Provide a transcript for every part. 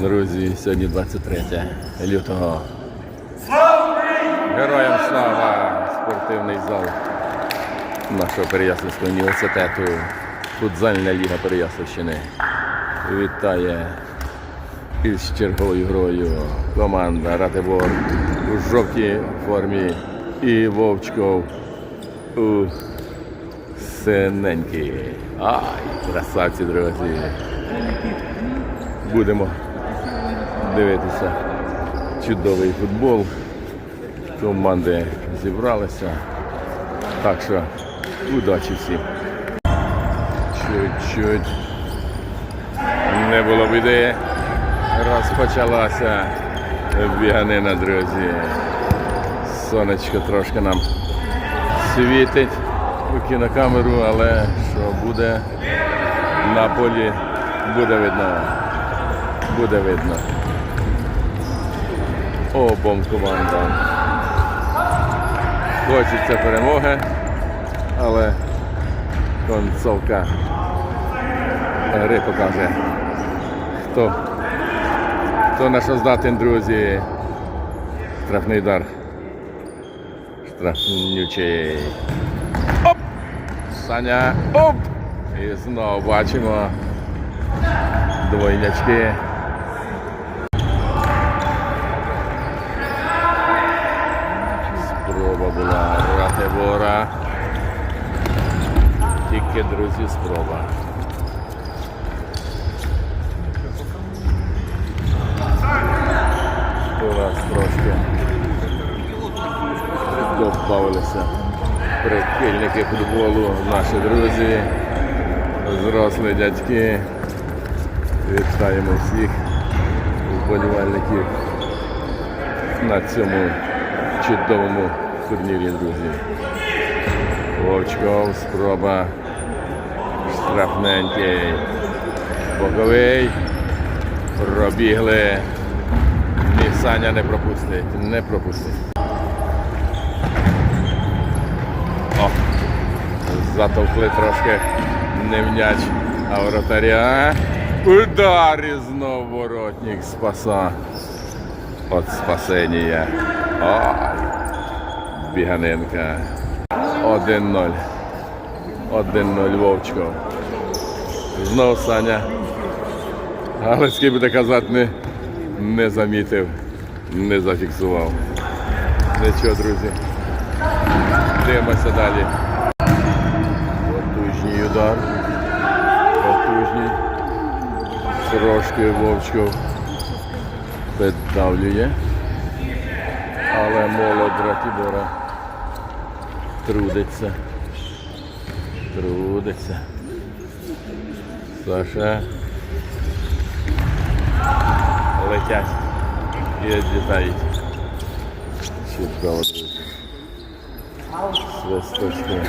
Друзі, сьогодні 23 лютого. Героям слава! Спортивний зал нашого Переяславського університету. Футзальна ліга Переяславщини. Вітає із черговою грою команда Ратибор у жовтій формі і Вовчков у синенькій. Ай, красавці, друзі. Будемо дивитися чудовий футбол. Команди зібралися. Так що удачі всім. Чуть-чуть не було біди. Розпочалася біганина, друзі. Сонечко трошки нам світить у кінокамеру, але що буде на полі, буде видно. Буде видно. Обом командам. Хочеться перемоги, але концовка гри покаже, хто, хто на що здатен, друзі. Штрафний удар. Штрафнючий. Оп! Саня. Оп! І знову бачимо двойнячки. Була Ратибора. Тільки, друзі, спроба. Нас трошки добавилися прихильники футболу, наші друзі, зрослі дядьки. Вітаємо всіх вболівальників на цьому чудовому турнірі, друзі. Вовчков, спроба. Штрафненький. Боковий. Пробігли. Ні, Саня не пропустить. Не пропустить. О! Затовкли трошки не в а воротаря. Удар і знов воротник спаса. От спасення. Ой. Біганенка. 1-0. 1-0 Вовчков. Знов Саня. Галицький буде казати, не, не замітив, не зафіксував. Нічого, друзі. Дивимося далі. Потужній удар. Потужній. Трошки Вовчков піддавлює. Але молод Ратібора трудиться. Трудиться. Саша. Летять. І відлітають. Чудово, друзі. Свисточки.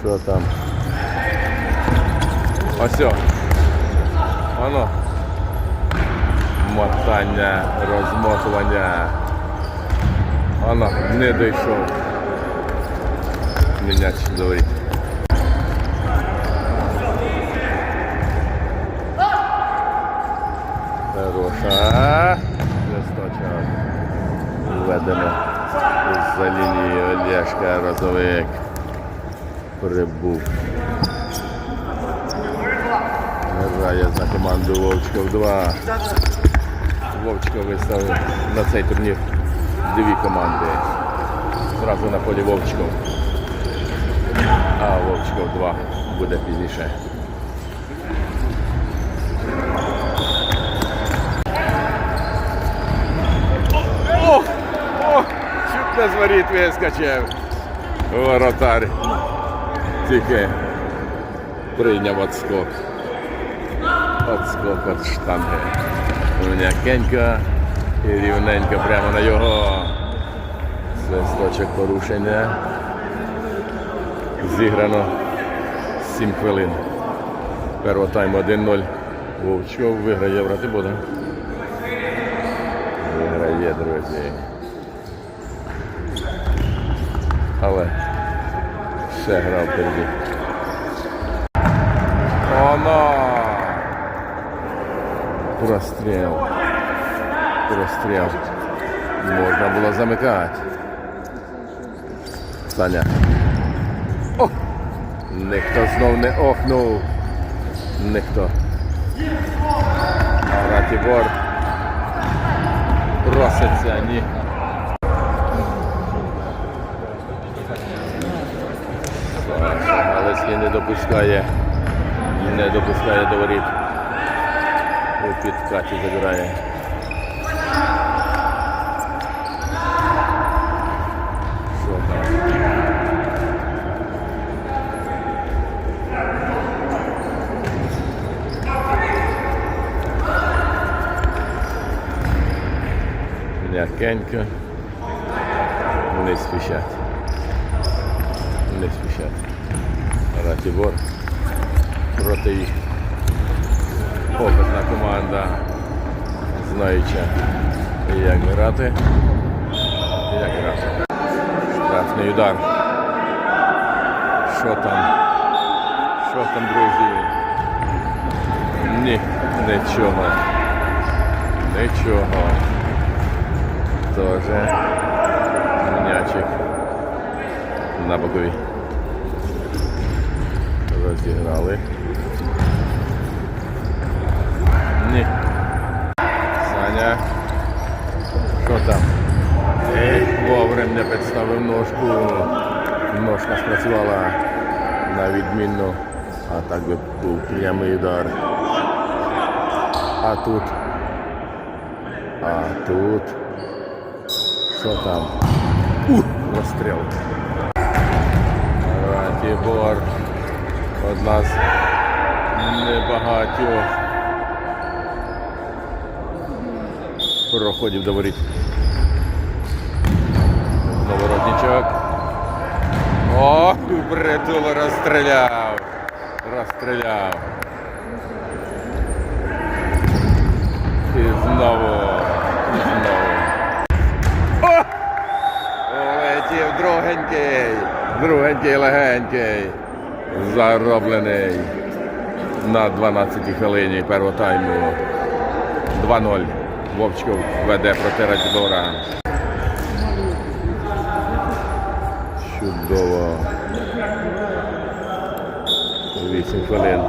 Що там? Ось. о. Воно. Мотання, розмотування. Воно не дійшов. Міняч чудовий. Хороша. Листочок. Введено за лінії Олєшка Розовик. Прибув. Грає за команду Вовчков 2. Вовчков виставив на цей турнір дві команди. Зразу на полі Вовчков. А Вовчков 2 буде пізніше. Чуть не з воріт вискочив. Воротар. Тільки прийняв отскок. Отскок від штанги. М'якенько і рівненько прямо на його. Свисточок порушення. Зіграно 7 хвилин. Першого тайму 1-0. Вовчков виграє брати буде. Виграє, друзі. Але ще грав впереді. Простріл. Простріл. Можна було замикати. Саня. О! Ніхто знов не охнув. Ніхто. Ратібор проситься, ні. Галицький не допускає. Не допускає до воріт. У підкаті забирає. Що там? М'якенько. Не спішать. Не спішать. Ратібор проти їх. Опитна команда, знаюча, як грати. Як грати. Штрафний удар. Що там? Що там, друзі? Ні, нічого. Нічого. Тоже м'ячик на боковій. Розіграли. Ні. Саня. Що там? Вовремя не підставив ножку. Ножка спрацювала на відмінно. А так би був прямий удар. А тут. А тут. Що там? Ух, розстріл. Ратібор. Одна з небагатьох проходів до воріт. Новородничок. О, притул розстріляв. Розстріляв. І знову. І знову. О! Улетів другенький. Другенький легенький. Зароблений. На 12 хвилині першого тайму. 2-0. Вовчков веде проти Радібора. Чудово. 8 хвилин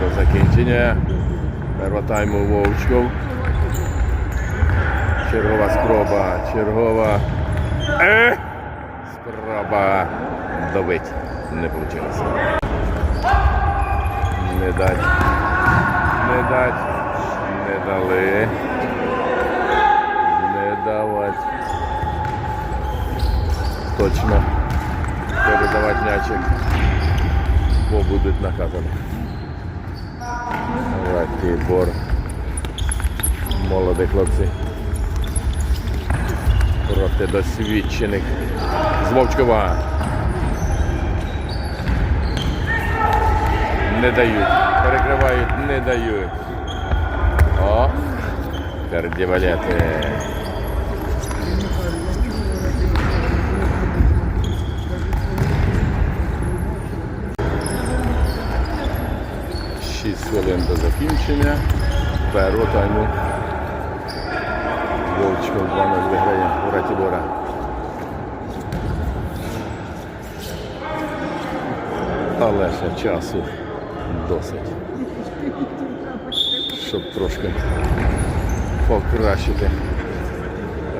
до закінчення. Першого тайму Вовчков. Чергова спроба, чергова. Е! Спроба добить. Не вийшло. Не дать. Не дать. Не дали. Не давать. Точно. Передавати м'ячик. Бо будуть наказані. Ратібор. Молоді хлопці. Проти досвідчених. З Вовчкова. Не дають. Перекривають, не дають. О! Кардівалети. Хвилин до закінчення. Першого тайму. Вовчков 2-0 виграє Ратібора. Але ще часу досить. Щоб трошки покращити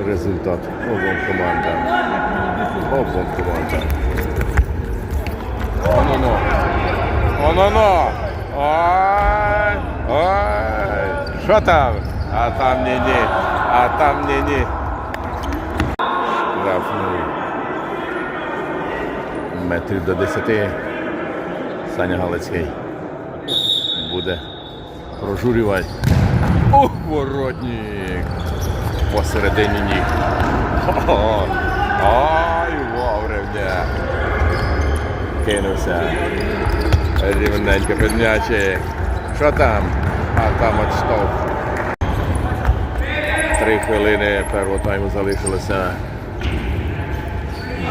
результат обом командам. Обом командам. Оно-но. Оно-но. Що там? А там ні-ні. А там ні-ні. Штрафний. Метрів до 10. Саня Галицький буде прожурювати. Ох, воротник! Посередині ніг. Ай, вовремя. Кинувся. Рівненько під. Що там? А там отштовх. Три хвилини першого тайму залишилося.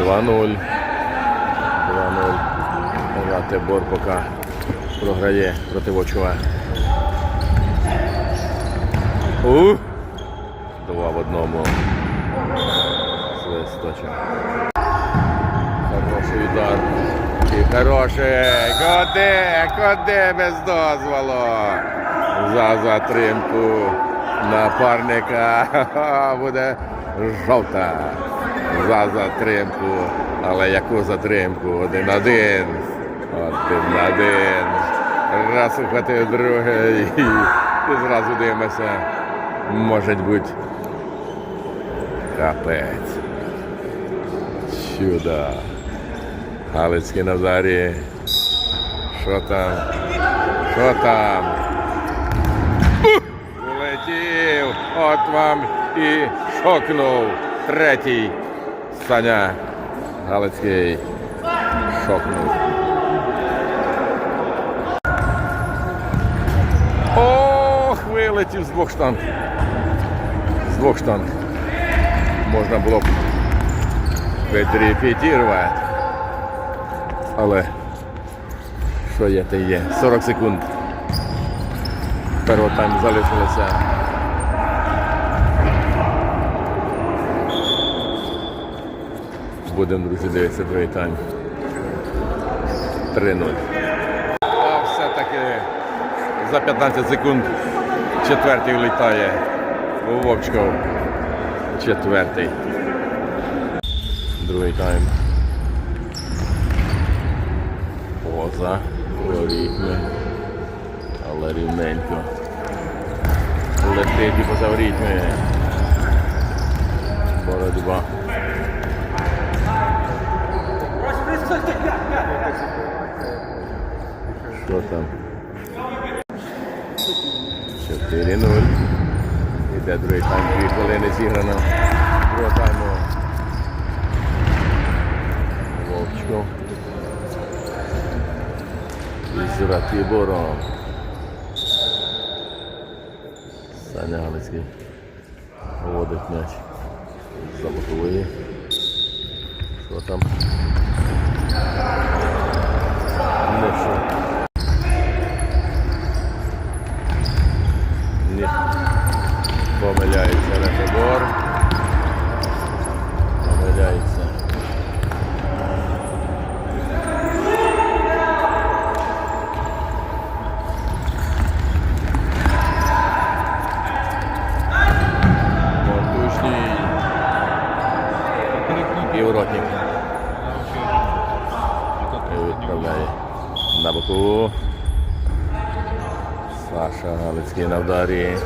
2-0. 2-0. Ратибор поки програє проти Вочова. У! Два в одному. Свисточок. Хороший удар. І хороший. Куди? Куди без дозволу? За затримку напарника. Буде жовта. За затримку. Але яку затримку? Один-один. Один-один. Раз ухватив другий. І зразу дивимося. Може бути. Капець. Чудо. Галицький Назарі. Що там? Що там? Вам і шокнув. Третій. Саня Галицький. Шокнув. Ох, вилетів з двох штанг. З двох штанг. Можна було б підірвати. Але що є, те є. 40 секунд. Першого тайму залишилося. Будемо, друзі, дивитися другий тайм. 3-0. А все-таки за 15 секунд четвертий влітає у Вовчков. Четвертий. Другий тайм. Поза ворітьми. Але рівненько. Летить і поза. Боротьба. Що там? 4-0. Іде другий тайм, дві хвилини зіграно. Другого тайму. Вовчко. Із Ратибором. Саня Галицький водить м'яч за бокової. Що там? Не що. Ні. Галицький на вдарі.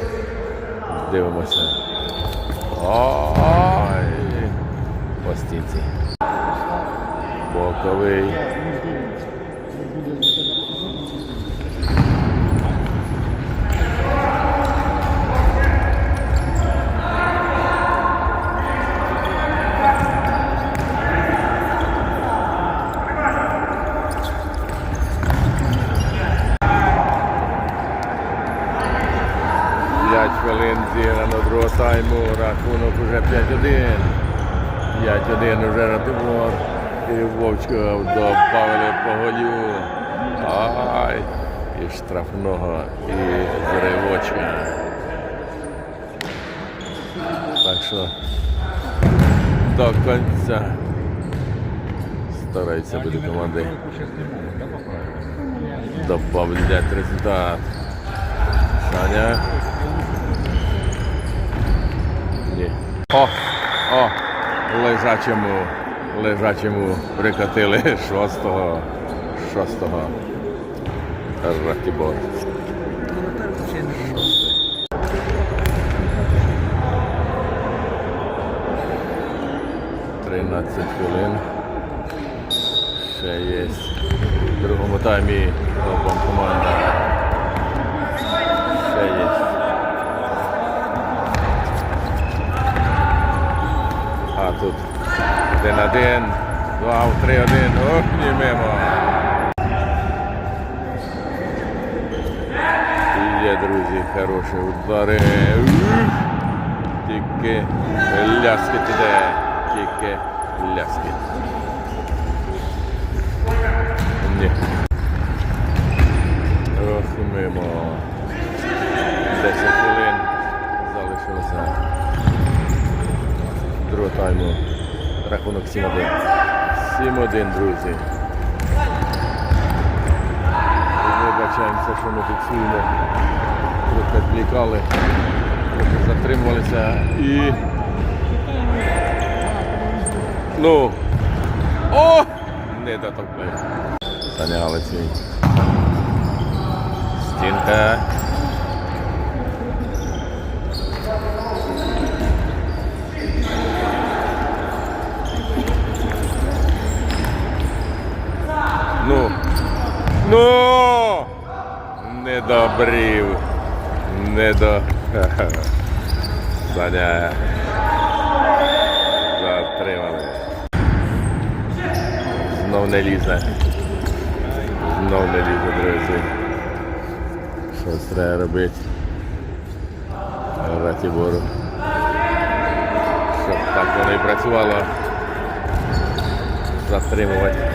Дивимося. Ой! По стінці. Боковий. П'ять хвилин зіграно другого тайму, рахунок уже 5-1. 5-1 уже Ратибор. І добавили по голю. Ай! І штрафного, і зривочка. Так що до кінця стараються бути команди добавлять результат. Саня. Ні. О! О! Лежачому. Лежачому прикатили шостого. Шостого. Ратібор. Тринадцять хвилин. Ще є. В другому таймі обом команда. Ще є. А тут один один, два, три, один. Ох, німемо. Є, друзі, хороші удари. Тільки ляски туди. Тільки ляски. Ні. Ох, мимо. 10 хвилин залишилося. Другого тайму рахунок 7-1. 7-1, друзі. Вибачаємося, що ми фіксуємо. Трохи відвлікали, трохи затримувалися і. Ну. О! Не дотопли. Саня Галицький. Стінка. Ну. Ну! Не добрів. Не до. Саня. Затримали. Знов не лізе. Знов не лізе, друзі. Щось треба робити. Ратібору. Щоб так воно і працювало. Затримувати.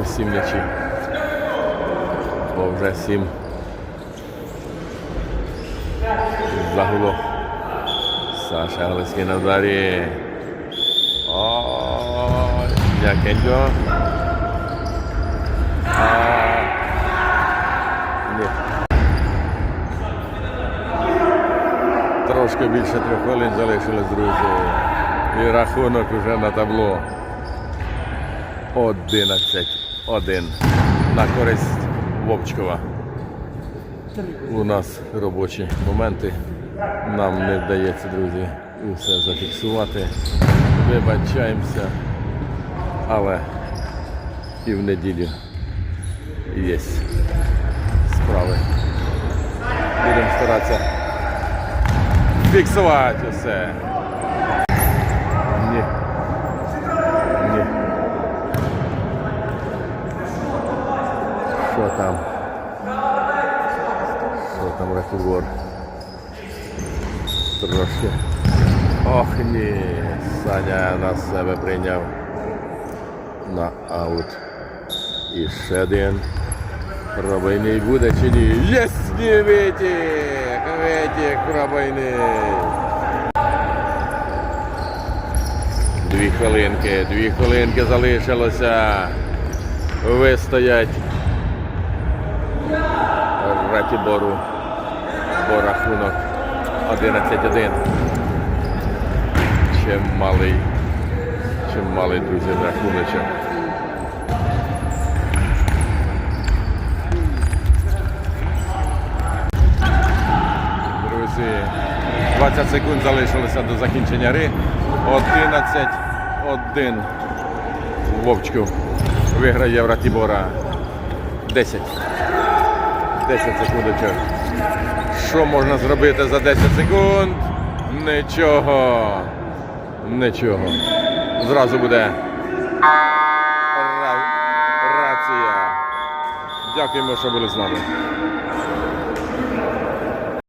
Усі м'ячі. Бо вже сім. Загуло. Саша Галицький на ударі. О, м'якенько. А, ні. Трошки більше трьох хвилин залишилось, друзі. І рахунок вже на табло. 11-1 на користь Вовчкова. У нас робочі моменти. Нам не вдається, друзі, усе зафіксувати. Вибачаємося. Але і в неділю є справи. Будемо старатися фіксувати усе. Ні. Ні. Що там? Що там Рахугор? Трошки. Ох ні, Саня на себе прийняв на аут. І ще один. Пробойний буде чи ні? Єс! Ні, Вітік! Вітік пробойний! Дві хвилинки, дві хвилинки залишилося. Вистоять Ратібору. Бо рахунок 11-1. Чим малий, чим малий, друзі, рахуночок. Друзі, 20 секунд залишилося до закінчення гри. 11-1. Вовчку виграє в Ратібора 10. 10 секундочок. Що можна зробити за 10 секунд? Нічого. Нічого. Зразу буде рація. Дякуємо, що були з нами.